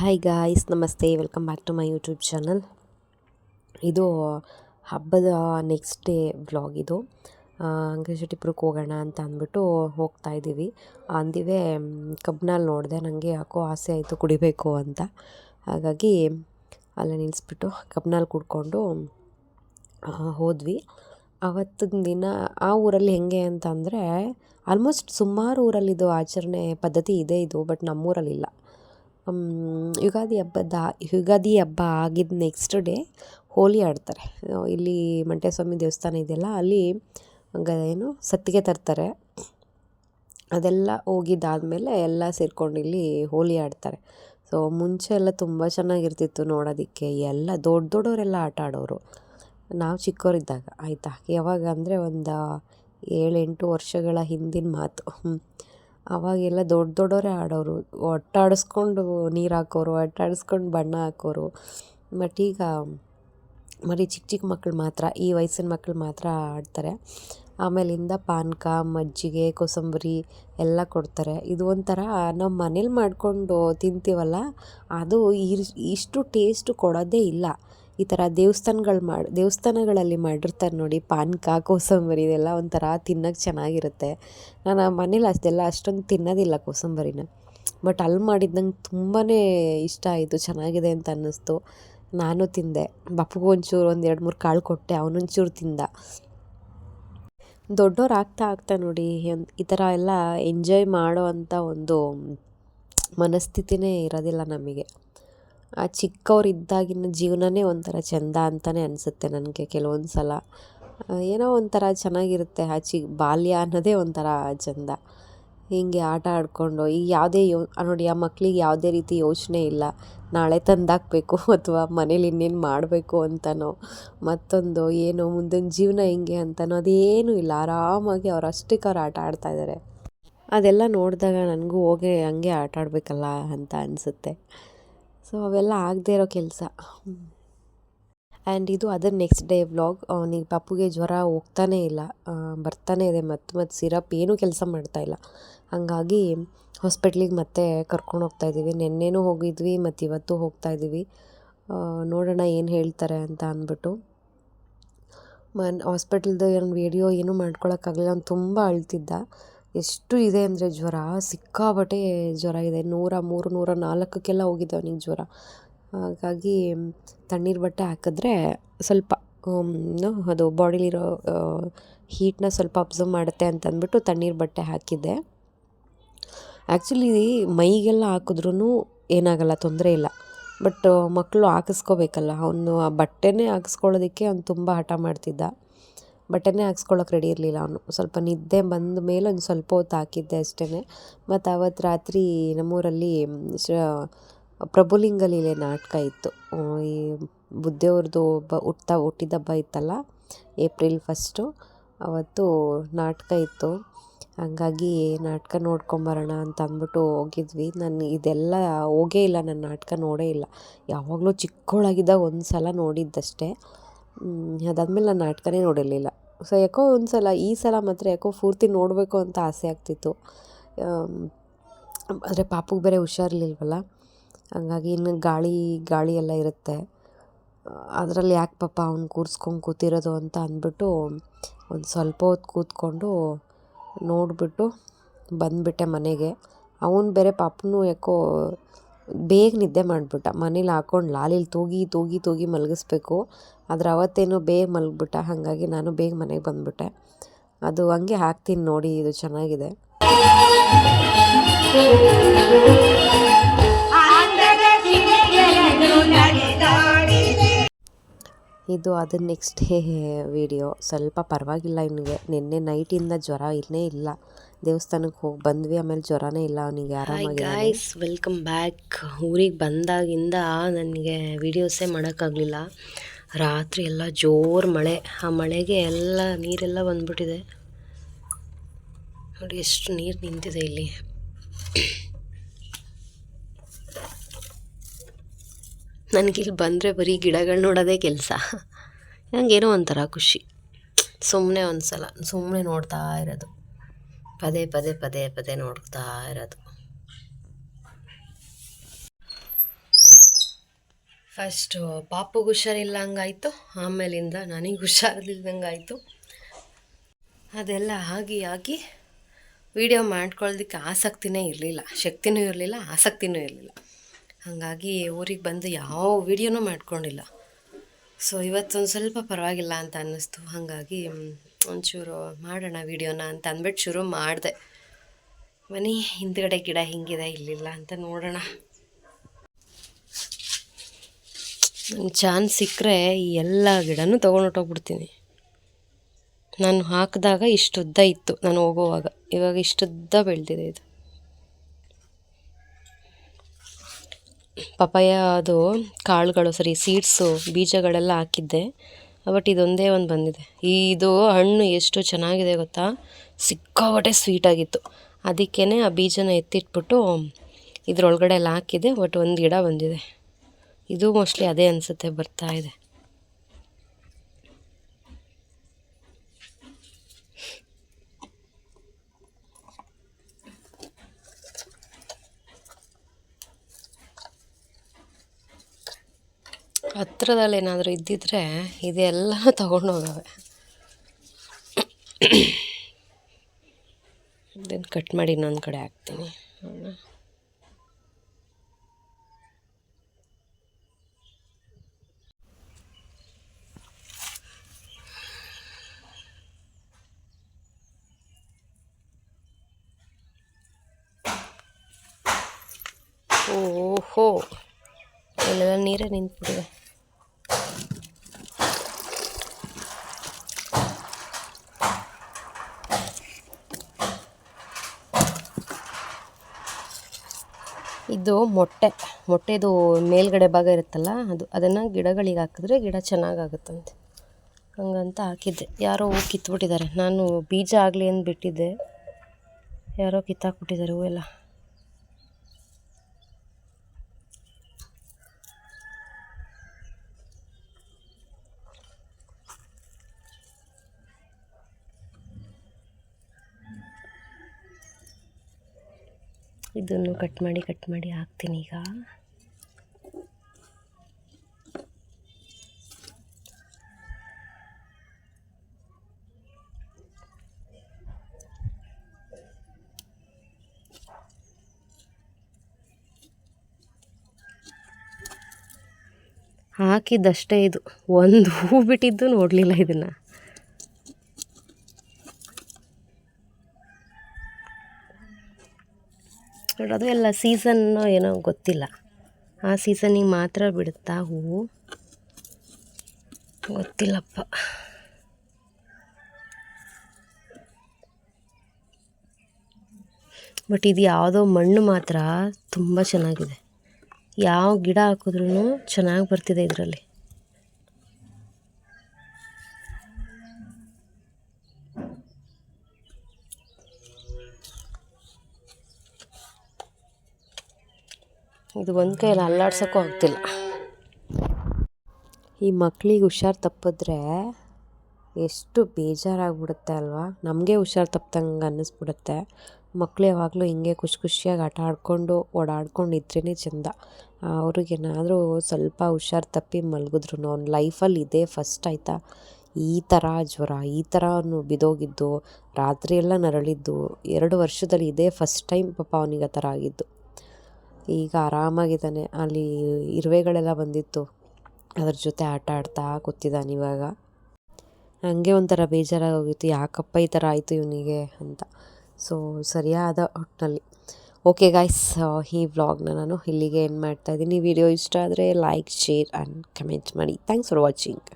Hi guys ನಮಸ್ತೆ. Welcome back to my YouTube channel ಇದು ಹಬ್ಬದ ನೆಕ್ಸ್ಟ್ ಡೇ ವ್ಲಾಗ್ ಇದು. ಅಂಕಶೆಟ್ಟಿಪುರಕ್ಕೆ ಹೋಗೋಣ ಅಂತ ಅಂದ್ಬಿಟ್ಟು ಹೋಗ್ತಾ ಇದ್ದೀವಿ. ಅಂದಿವೆ ಕಬ್ನಲ್ಲಿ ನೋಡಿದೆ. ನನಗೆ ಯಾಕೋ ಆಸೆ ಆಯಿತು ಕುಡಿಬೇಕು ಅಂತ. ಹಾಗಾಗಿ ಅಲ್ಲೇ ನಿಲ್ಲಿಸ್ಬಿಟ್ಟು ಕಬ್ನಲ್ಲಿ ಕುಡ್ಕೊಂಡು ಹೋದ್ವಿ. ಆವತ್ತಿನ ದಿನ ಆ ಊರಲ್ಲಿ ಹೆಂಗೆ ಅಂತ ಅಂದರೆ ಆಲ್ಮೋಸ್ಟ್ ಸುಮಾರು ಊರಲ್ಲಿ ಇದು ಆಚರಣೆ ಪದ್ಧತಿ ಇದೆ ಇದು ಬಟ್ ನಮ್ಮೂರಲ್ಲಿಲ್ಲ. ಯುಗಾದಿ ಹಬ್ಬದ, ಯುಗಾದಿ ಹಬ್ಬ ಆಗಿದ್ದ ನೆಕ್ಸ್ಟ್ ಡೇ ಹೋಳಿ ಆಡ್ತಾರೆ. ಇಲ್ಲಿ ಮಂಟೇಸ್ವಾಮಿ ದೇವಸ್ಥಾನ ಇದೆಯಲ್ಲ, ಅಲ್ಲಿ ಗ ಏನು ಸತ್ತಿಗೆ ತರ್ತಾರೆ. ಅದೆಲ್ಲ ಹೋಗಿದ್ದಾದಮೇಲೆ ಎಲ್ಲ ಸೇರ್ಕೊಂಡು ಇಲ್ಲಿ ಹೋಳಿ ಆಡ್ತಾರೆ. ಸೊ ಮುಂಚೆ ಎಲ್ಲ ತುಂಬ ಚೆನ್ನಾಗಿರ್ತಿತ್ತು ನೋಡೋದಕ್ಕೆ. ಎಲ್ಲ ದೊಡ್ಡ ದೊಡ್ಡವರೆಲ್ಲ ಆಟ ಆಡೋರು. ನಾವು ಚಿಕ್ಕವರಿದ್ದಾಗ ಆಯಿತಾ? ಯಾವಾಗ ಅಂದರೆ ಒಂದು ಏಳೆಂಟು ವರ್ಷಗಳ ಹಿಂದಿನ ಮಾತು. ಅವಾಗೆಲ್ಲ ದೊಡ್ಡ ದೊಡ್ಡವರೇ ಆಡೋರು. ಒಟ್ಟಾಡಿಸ್ಕೊಂಡು ನೀರು ಹಾಕೋರು, ಒಟ್ಟಾಡಿಸ್ಕೊಂಡು ಬಣ್ಣ ಹಾಕೋರು. ಬಟ್ ಈಗ ಬರೀ ಚಿಕ್ಕ ಚಿಕ್ಕ ಮಕ್ಕಳು ಮಾತ್ರ, ಈ ವಯಸ್ಸಿನ ಮಕ್ಕಳು ಮಾತ್ರ ಆಡ್ತಾರೆ. ಆಮೇಲಿಂದ ಪಾನಕ, ಮಜ್ಜಿಗೆ, ಕೋಸಂಬರಿ ಎಲ್ಲ ಕೊಡ್ತಾರೆ. ಇದು ಒಂಥರ ನಾವು ಮನೇಲಿ ಮಾಡಿಕೊಂಡು ತಿಂತೀವಲ್ಲ, ಅದು ಇಷ್ಟು ಟೇಸ್ಟು ಕೊಡೋದೇ ಇಲ್ಲ. ಈ ಥರ ದೇವಸ್ಥಾನಗಳು ಮಾಡಿ, ದೇವಸ್ಥಾನಗಳಲ್ಲಿ ಮಾಡಿರ್ತಾರೆ ನೋಡಿ ಪಾನಕ ಕೋಸಂಬರಿ ಇದೆಲ್ಲ ಒಂಥರ ತಿನ್ನೋಕೆ ಚೆನ್ನಾಗಿರುತ್ತೆ. ನಾನು ಮನೇಲಿ ಅಷ್ಟೆಲ್ಲ ಅಷ್ಟೊಂದು ತಿನ್ನೋದಿಲ್ಲ ಕೋಸಂಬರಿನ. ಬಟ್ ಅಲ್ಲಿ ಮಾಡಿದ್ದು ನಂಗೆ ತುಂಬಾ ಇಷ್ಟ ಆಯಿತು, ಚೆನ್ನಾಗಿದೆ ಅಂತ ಅನ್ನಿಸ್ತು. ನಾನು ತಿಂದೆ. ಬಪ್ಪಗೂ ಒಂಚೂರು, ಒಂದು ಎರಡು ಮೂರು ಕಾಳು ಕೊಟ್ಟೆ, ಅವನೊಂಚೂರು ತಿಂದ. ದೊಡ್ಡವ್ರು ಆಗ್ತಾ ಆಗ್ತಾ ನೋಡಿ ಈ ಥರ ಎಲ್ಲ ಎಂಜಾಯ್ ಮಾಡೋ ಅಂಥ ಒಂದು ಮನಸ್ಥಿತಿನೇ ಇರೋದಿಲ್ಲ ನಮಗೆ. ಆ ಚಿಕ್ಕವರಿದ್ದಾಗಿನ ಜೀವನನೇ ಒಂಥರ ಚೆಂದ ಅಂತಲೇ ಅನಿಸುತ್ತೆ ನನಗೆ ಕೆಲವೊಂದು ಸಲ ಏನೋ ಒಂಥರ ಚೆನ್ನಾಗಿರುತ್ತೆ ಆ ಚಿ ಬಾಲ್ಯ ಅನ್ನೋದೇ ಒಂಥರ ಚೆಂದ. ಹೀಗೆ ಆಟ ಆಡಿಕೊಂಡು ಈಗ ಯಾವುದೇ ಯೋ, ನೋಡಿ ಆ ಮಕ್ಕಳಿಗೆ ಯಾವುದೇ ರೀತಿ ಯೋಚನೆ ಇಲ್ಲ. ನಾಳೆ ತಂದಾಕಬೇಕು ಅಥವಾ ಮನೇಲಿ ಇನ್ನೇನು ಮಾಡಬೇಕು ಅಂತನೋ, ಮತ್ತೊಂದು ಏನು ಮುಂದಿನ ಜೀವನ ಹೆಂಗೆ ಅಂತನೋ ಅದೇನೂ ಇಲ್ಲ. ಆರಾಮಾಗಿ ಅವ್ರು ಅಷ್ಟಕ್ಕೆ ಅವ್ರು ಆಟ ಆಡ್ತಾ ಇದ್ದಾರೆ ಅದೆಲ್ಲ ನೋಡಿದಾಗ ನನಗೂ ಹೋಗಿ ಹಂಗೆ ಆಟ ಆಡಬೇಕಲ್ಲ ಅಂತ ಅನಿಸುತ್ತೆ. ಸೊ ಅವೆಲ್ಲ ಆಗದೇ ಇರೋ ಕೆಲಸ. ಆ್ಯಂಡ್ ಇದು ಅದರ ನೆಕ್ಸ್ಟ್ ಡೇ ವ್ಲಾಗ್ ಅವನಿಗೆ ಪಪ್ಪುಗೆ ಜ್ವರ ಹೋಗ್ತಾನೇ ಇಲ್ಲ. ಬರ್ತಾನೆ ಇದೆ ಮತ್ತು ಮತ್ತು ಸಿರಪ್ ಏನೂ ಕೆಲಸ ಮಾಡ್ತಾ ಇಲ್ಲ. ಹಾಗಾಗಿ ಹಾಸ್ಪಿಟ್ಲಿಗೆ ಮತ್ತೆ ಕರ್ಕೊಂಡು ಹೋಗ್ತಾ ಇದ್ದೀವಿ ನಿನ್ನೆನೂ ಹೋಗಿದ್ವಿ ಮತ್ತು ಇವತ್ತು ಹೋಗ್ತಾ ಇದ್ದೀವಿ ನೋಡೋಣ ಏನು ಹೇಳ್ತಾರೆ ಅಂತ ಅಂದ್ಬಿಟ್ಟು. ಮನ್ ಹಾಸ್ಪಿಟ್ಲ್ದು ಏನು ವೀಡಿಯೋ ಏನೂ ಮಾಡ್ಕೊಳಕ್ಕಾಗಲಿಲ್ಲ. ಅವ್ನು ತುಂಬ ಅಳ್ತಿದ್ದ. ಎಷ್ಟು ಇದೆ ಅಂದರೆ ಜ್ವರ, ಸಿಕ್ಕಾಪಟ್ಟೆ ಜ್ವರ ಇದೆ. ನೂರ ಮೂರು, ನೂರ ನಾಲ್ಕಕ್ಕೆಲ್ಲ ಹೋಗಿದೆ ಅವನಿಗೆ ಜ್ವರ. ಹಾಗಾಗಿ ತಣ್ಣೀರು ಬಟ್ಟೆ ಹಾಕಿದ್ರೆ ಸ್ವಲ್ಪ ಅದು ಬಾಡಿಲಿರೋ ಹೀಟ್ನ ಸ್ವಲ್ಪ ಅಬ್ಸರ್ವ್ ಮಾಡುತ್ತೆ ಅಂತ ಅಂದ್ಬಿಟ್ಟು ತಣ್ಣೀರು ಬಟ್ಟೆ ಹಾಕಿದ್ದೆ. ಆ್ಯಕ್ಚುಲಿ ಮೈಗೆಲ್ಲ ಹಾಕಿದ್ರೂ ಏನಾಗಲ್ಲ, ತೊಂದರೆ ಇಲ್ಲ. ಬಟ್ ಮಕ್ಕಳು ಹಾಕಿಸ್ಕೋಬೇಕಲ್ಲ, ಅವನು ಆ ಬಟ್ಟೆನೇ ಹಾಕಿಸ್ಕೊಳ್ಳೋದಕ್ಕೆ ಅವ್ನು ತುಂಬ ಹಠ ಮಾಡ್ತಿದ್ದ. ಬಟ್ಟೆನೇ ಹಾಕ್ಸ್ಕೊಳ್ಳೋಕೆ ರೆಡಿ ಇರಲಿಲ್ಲ ಅವನು. ಸ್ವಲ್ಪ ನಿದ್ದೆ ಬಂದ ಮೇಲೆ ಒಂದು ಸ್ವಲ್ಪ ಹೊತ್ತು ಹಾಕಿದ್ದೆ ಅಷ್ಟೇ ಮತ್ತು ಆವತ್ತು ರಾತ್ರಿ ನಮ್ಮೂರಲ್ಲಿ ಶ ಪ್ರಭುಲಿಂಗ ಲೀಲೆ ನಾಟಕ ಇತ್ತು. ಈ ಬುದ್ಧಿಯವ್ರದ್ದು ಒಬ್ಬ ಹುಟ್ಟ, ಹುಟ್ಟಿದ ಹಬ್ಬ ಇತ್ತಲ್ಲ, ಏಪ್ರಿಲ್ ಫಸ್ಟು ಅವತ್ತು ನಾಟಕ ಇತ್ತು. ಹಂಗಾಗಿ ನಾಟಕ ನೋಡ್ಕೊಂಬರೋಣ ಅಂತ ಅಂದ್ಬಿಟ್ಟು ಹೋಗಿದ್ವಿ. ನಾನು ಇದೆಲ್ಲ ಹೋಗೇ ಇಲ್ಲ, ನಾನು ನಾಟಕ ನೋಡೇ ಇಲ್ಲ. ಯಾವಾಗಲೂ ಚಿಕ್ಕವಳಾಗಿದ್ದಾಗ ಒಂದು ಸಲ ನೋಡಿದ್ದಷ್ಟೇ. ಅದಾದಮೇಲೆ ನಾನು ನಾಟಕನೇ ನೋಡಿರಲಿಲ್ಲ. ಸೊ ಯಾಕೋ ಒಂದು ಸಲ ಈ ಸಲ ಮಾತ್ರ ಯಾಕೋ ಪೂರ್ತಿ ನೋಡಬೇಕು ಅಂತ ಆಸೆ ಆಗ್ತಿತ್ತು. ಆದರೆ ಪಾಪುಗೆ ಬೇರೆ ಹುಷಾರಿರ್ಲಿಲ್ವಲ್ಲ ಹಂಗಾಗಿ ಇನ್ನು ಗಾಳಿ ಗಾಳಿ ಎಲ್ಲ ಇರುತ್ತೆ. ಅದರಲ್ಲಿ ಯಾಕೆ ಪಾಪ ಅವ್ನು ಕೂರಿಸ್ಕೊಂಡು ಕೂತಿರೋದು ಅಂತ ಅಂದ್ಬಿಟ್ಟು ಒಂದು ಸ್ವಲ್ಪ ಹೊತ್ತು ಕೂತ್ಕೊಂಡು ನೋಡಿಬಿಟ್ಟು ಬಂದುಬಿಟ್ಟೆ ಮನೆಗೆ. ಅವನು ಬೇರೆ ಪಾಪನೂ ಯಾಕೋ ಬೇಗ ನಿದ್ದೆ ಮಾಡಿಬಿಟ್ಟ. ಮನೇಲಿ ಹಾಕೊಂಡು ಲಾಲಿಲಿ ತೂಗಿ ತೂಗಿ ತೂಗಿ ಮಲಗಿಸ್ಬೇಕು. ಆದರೆ ಅವತ್ತೇನೋ ಬೇಗ ಮಲಗಿಬಿಟ್ಟ. ಹಾಗಾಗಿ ನಾನು ಬೇಗ ಮನೆಗೆ ಬಂದುಬಿಟ್ಟೆ. ಅದು ಹಂಗೆ ಹಾಕ್ತೀನಿ ನೋಡಿ, ಇದು ಚೆನ್ನಾಗಿದೆ. ಇದು ಅದು ನೆಕ್ಸ್ಟ್ ಡೇ ವಿಡಿಯೋ ಸ್ವಲ್ಪ ಪರವಾಗಿಲ್ಲ ಇವನಿಗೆ. ನಿನ್ನೆ ನೈಟಿಂದ ಜ್ವರ ಇಲ್ಲೇ ಇಲ್ಲ. ದೇವಸ್ಥಾನಕ್ಕೆ ಹೋಗಿ ಬಂದ್ವಿ ಆಮೇಲೆ ಜ್ವರನೇ ಇಲ್ಲ ಅವನಿಗೆ. ಗಾಯ್ಸ್ ವೆಲ್ಕಮ್ ಬ್ಯಾಕ್ ಊರಿಗೆ ಬಂದಾಗಿಂದ ನನಗೆ ವೀಡಿಯೋಸೇ ಮಾಡೋಕ್ಕಾಗಲಿಲ್ಲ. ರಾತ್ರಿ ಎಲ್ಲ ಜೋರು ಮಳೆ. ಆ ಮಳೆಗೆ ಎಲ್ಲ ನೀರೆಲ್ಲ ಬಂದ್ಬಿಟ್ಟಿದೆ. ನೋಡಿ ಎಷ್ಟು ನೀರು ನಿಂತಿದೆ ಇಲ್ಲಿ. ನನಗಿಲ್ಲಿ ಬಂದರೆ ಬರೀ ಗಿಡಗಳು ನೋಡೋದೇ ಕೆಲಸ. ನನಗೇನೋ ಒಂಥರ ಖುಷಿ. ಸುಮ್ಮನೆ ಒಂದು ಸಲ ಸುಮ್ಮನೆ ನೋಡ್ತಾ ಇರೋದು. ಪದೇ ಪದೇ ಪದೇ ಪದೇ ನೋಡ್ತಾ ಇರೋದು. ಫಸ್ಟು ಪಾಪುಗೆ ಹುಷಾರಿಲ್ಲ ಹಂಗಾಯ್ತು ಆಮೇಲಿಂದ ನನಗೆ ಹುಷಾರಿಲ್ದಂಗಾಯಿತು ಅದೆಲ್ಲ ಆಗಿ ಆಗಿ ವಿಡಿಯೋ ಮಾಡ್ಕೊಳ್ಳೋದಕ್ಕೆ ಆಸಕ್ತಿನೇ ಇರಲಿಲ್ಲ. ಶಕ್ತಿನೂ ಇರಲಿಲ್ಲ, ಆಸಕ್ತಿನೂ ಇರಲಿಲ್ಲ. ಹಾಗಾಗಿ ಊರಿಗೆ ಬಂದು ಯಾವ ವಿಡಿಯೋನೂ ಮಾಡ್ಕೊಂಡಿಲ್ಲ. ಸೊ ಇವತ್ತೊಂದು ಸ್ವಲ್ಪ ಪರವಾಗಿಲ್ಲ ಅಂತ ಅನ್ನಿಸ್ತು. ಹಾಗಾಗಿ ಒಂಚೂರು ಮಾಡೋಣ ವಿಡಿಯೋನ ಅಂತ ಅಂದ್ಬಿಟ್ಟು ಶುರು ಮಾಡಿದೆ. ಮನೆ ಹಿಂದ್ಗಡೆ ಗಿಡ ಹಿಂಗಿದೆ, ಇಲ್ಲಿಲ್ಲ ಅಂತ ನೋಡೋಣ. ನಂಗೆ ಚಾನ್ಸ್ ಸಿಕ್ಕರೆ ಈ ಎಲ್ಲ ಗಿಡನೂ ತೊಗೊಂಡೊಟ್ಟೋಗ್ಬಿಡ್ತೀನಿ ನಾನು ಹಾಕಿದಾಗ ಇಷ್ಟುದ್ದ ಇತ್ತು, ನಾನು ಹೋಗೋವಾಗ. ಇವಾಗ ಇಷ್ಟುದ್ದ ಬೆಳೆದಿದೆ ಇದು. ಪಪಾಯ ಅದು, ಕಾಳುಗಳು ಸರಿ ಸೀಡ್ಸು ಬೀಜಗಳೆಲ್ಲ ಹಾಕಿದ್ದೆ. ಬಟ್ ಇದೊಂದೇ ಒಂದು ಬಂದಿದೆ. ಇದು ಹಣ್ಣು ಎಷ್ಟು ಚೆನ್ನಾಗಿದೆ ಗೊತ್ತಾ? ಸಿಕ್ಕಾಪಟ್ಟೆ ಸ್ವೀಟಾಗಿತ್ತು ಅದಕ್ಕೇ ಆ ಬೀಜನ ಎತ್ತಿಟ್ಬಿಟ್ಟು ಇದ್ರೊಳಗಡೆ ಎಲ್ಲ ಹಾಕಿದೆ ಬಟ್ ಒಂದು ಗಿಡ ಬಂದಿದೆ. ಇದು ಮೋಸ್ಟ್ಲಿ ಅದೇ ಅನಿಸುತ್ತೆ, ಬರ್ತಾ ಇದೆ. ಹತ್ರದಲ್ಲಿ ಏನಾದರೂ ಇದ್ದಿದ್ರೆ ಇದೆಲ್ಲ ತಗೊಂಡೋಗವೆ. ಇದನ್ನು ಕಟ್ ಮಾಡಿ ಇನ್ನೊಂದು ಕಡೆ ಹಾಕ್ತೀನಿ. ಓಹೋ. ಇಲ್ಲೆಲ್ಲ ನೀರೇ ನಿಂತ್ಬಿಟ್ಟಿದೆ. ಇದು ಮೊಟ್ಟೆ, ಮೊಟ್ಟೆದು ಮೇಲ್ಗಡೆ ಭಾಗ ಇರುತ್ತಲ್ಲ, ಅದು, ಅದನ್ನು ಗಿಡಗಳಿಗೆ ಹಾಕಿದ್ರೆ ಗಿಡ ಚೆನ್ನಾಗಾಗುತ್ತಂತೆ. ಹಂಗಂತ ಹಾಕಿದ್ದೆ. ಯಾರೋ ಹೂ ಕಿತ್ಬಿಟ್ಟಿದ್ದಾರೆ. ನಾನು ಬೀಜ ಆಗಲಿ ಅಂದ್ಬಿಟ್ಟಿದ್ದೆ. ಯಾರೋ ಕಿತ್ತಾಕ್ಬಿಟ್ಟಿದ್ದಾರೆ ಹೂವೆಲ್ಲ. ಇದನ್ನು ಕಟ್ ಮಾಡಿ ಕಟ್ ಮಾಡಿ ಹಾಕ್ತೀನಿ ಈಗ. ಹಾಕಿದ್ದಷ್ಟೇ ಇದು. ಒಂದು ಹೂ ಬಿಟ್ಟಿದ್ದು ನೋಡಲಿಲ್ಲ ಇದನ್ನು. ಅದು ಎಲ್ಲ ಸೀಸನ್ನು ಏನೋ ಗೊತ್ತಿಲ್ಲ. ಆ ಸೀಸನಿಗೆ ಮಾತ್ರ ಬಿಡುತ್ತಾ ಹೂವು? ಗೊತ್ತಿಲ್ಲಪ್ಪ. ಬಟ್ ಇದು ಯಾವುದೋ ಮಣ್ಣು ಮಾತ್ರ ತುಂಬ ಚೆನ್ನಾಗಿದೆ. ಯಾವ ಗಿಡ ಹಾಕಿದ್ರೂ ಚೆನ್ನಾಗಿ ಬರ್ತಿದೆ ಇದರಲ್ಲಿ. ಇದು ಒಂದು ಕೈಯಲ್ಲಿ ಅಲ್ಲಾಡ್ಸೋಕ್ಕೂ ಆಗ್ತಿಲ್ಲ. ಈ ಮಕ್ಳಿಗೆ ಹುಷಾರು ತಪ್ಪಿದ್ರೆ ಎಷ್ಟು ಬೇಜಾರಾಗ್ಬಿಡುತ್ತೆ ಅಲ್ವಾ? ನಮಗೆ ಹುಷಾರು ತಪ್ಪಿದಂಗೆ ಅನ್ನಿಸ್ಬಿಡುತ್ತೆ. ಮಕ್ಕಳು ಯಾವಾಗಲೂ ಹಿಂಗೆ ಖುಷಿ ಖುಷಿಯಾಗಿ ಆಟ ಆಡಿಕೊಂಡು, ಓಡಾಡ್ಕೊಂಡು ಇದ್ರೇ ಚೆಂದ. ಅವ್ರಿಗೇನಾದರೂ ಸ್ವಲ್ಪ ಹುಷಾರು ತಪ್ಪಿ ಮಲಗಿದ್ರು ಅವ್ನ ಲೈಫಲ್ಲಿ ಇದೇ ಫಸ್ಟ್ ಆಯಿತಾ? ಈ ಥರ ಜ್ವರ, ಈ ಥರ ಅವನು ಬಿದೋಗಿದ್ದು ರಾತ್ರಿ ಎಲ್ಲ ನರಳಿದ್ದು, ಎರಡು ವರ್ಷದಲ್ಲಿ ಇದೇ ಫಸ್ಟ್ ಟೈಮ್ ಪಾಪ ಅವನಿಗೆ ಆ ಥರ ಆಗಿದ್ದು. ಈಗ ಆರಾಮಾಗಿದ್ದಾನೆ. ಅಲ್ಲಿ ಇರುವೆಗಳೆಲ್ಲ ಬಂದಿತ್ತು. ಅದ್ರ ಜೊತೆ ಆಟ ಆಡ್ತಾ ಕೂತಿದ್ದಾನೆ ಇವಾಗ. ನನಗೆ ಒಂಥರ ಬೇಜಾರಾಗೋಗಿತ್ತು. ಯಾಕಪ್ಪ ಈ ಥರ ಆಯಿತು ಇವನಿಗೆ ಅಂತ. ಸೊ ಸರಿಯಾದ ಒಟ್ಟಿನಲ್ಲಿ ಓಕೆ ಗಾಯ್ಸ್ ಈ ವ್ಲಾಗ್ನ ನಾನು ಇಲ್ಲಿಗೆ ಏನು ಮಾಡ್ತಾಯಿದ್ದೀನಿ ವಿಡಿಯೋ ಇಷ್ಟ ಆದರೆ ಲೈಕ್ ಶೇರ್ ಆ್ಯಂಡ್ ಕಮೆಂಟ್ ಮಾಡಿ. Thanks for watching